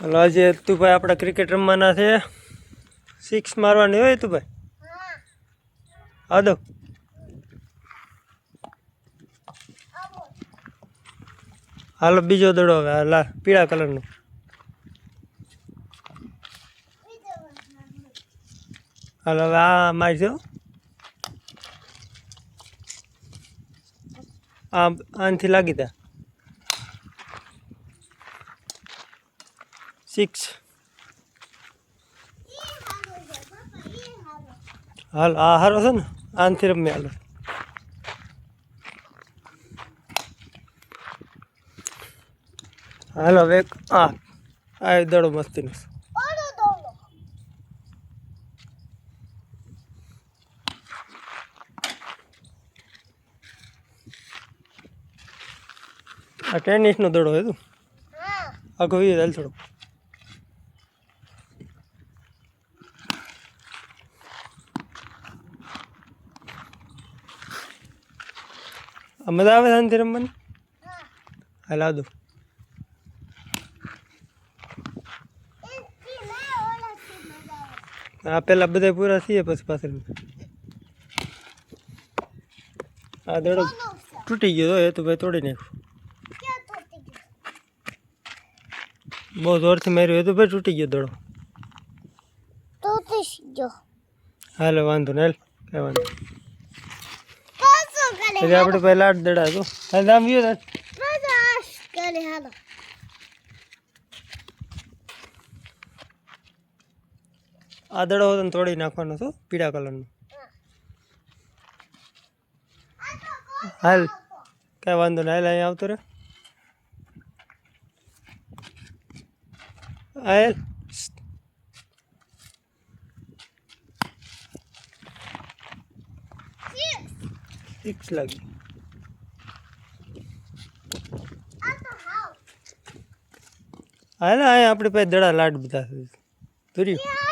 હાલો, આજે તું ભાઈ આપણે ક્રિકેટ રમવાના છે. સિક્સ મારવાની હોય તું ભાઈ આ દો. હાલો, બીજો દડો હવે લા, પીળા કલરનો. હાલો, હવે આ મારજો આ આનથી લાગી તા. સિક્સ હાલ આ હારો છે ને આનથી રમે હાલો. હાલો હવે આ આ દડો મસ્તીનો છે. આ ટેનિસનો દડો હે તું? આખો વીર હાલ થોડો મજા આવે શાંતિ રમવાની હાલ આ દો આ પેલા બધા પૂરા થઈએ પછી પાછળ આ દડો તૂટી ગયો તો એ તો ભાઈ તોડી નાખ્યો બહુ જોરથી માર્યો એ તો ભાઈ તૂટી ગયો દડો હાલો વાંધો ને હાલ કઈ વાંધો એટલે આપણે પહેલા આઠ દડા તો હાલ આમ વ્યો હાલો આ દડો હતો ને તોડી નાખવાનો હતો પીળા કલરનો. હાલ કઈ વાંધો નહીં. હાલ અહીંયા આવતો રે હાલ. સિક્સ લાગી. હાલ અહીંયા આપણે પાસે દડા લાડ બધા ધર્યું.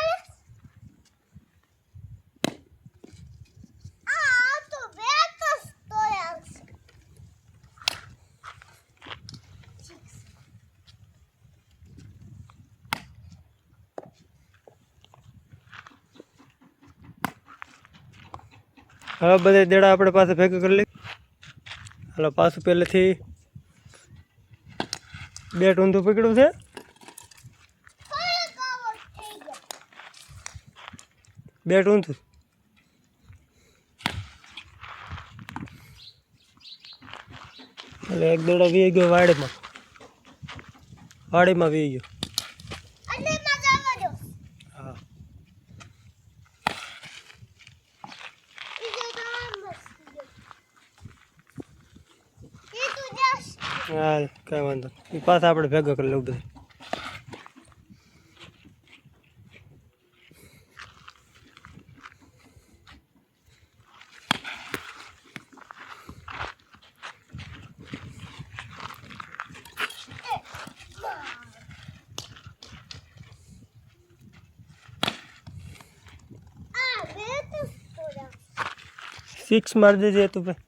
હવે બધા દેડા આપણે પાસે ભેગા કરી લઈ હાલો, પાછું પહેલેથી બે ઊંધું પકડ્યું છે. બે ટૂંધું એટલે એક દેડા વી ગયો વાડીમાં. વાડીમાં વી ગયો હા હાલ કઈ વાંધો નહીં. ઈ પાછા આપણે ભેગા કરી લઉં બધા સિક્સ મારી દેજે તું ભાઈ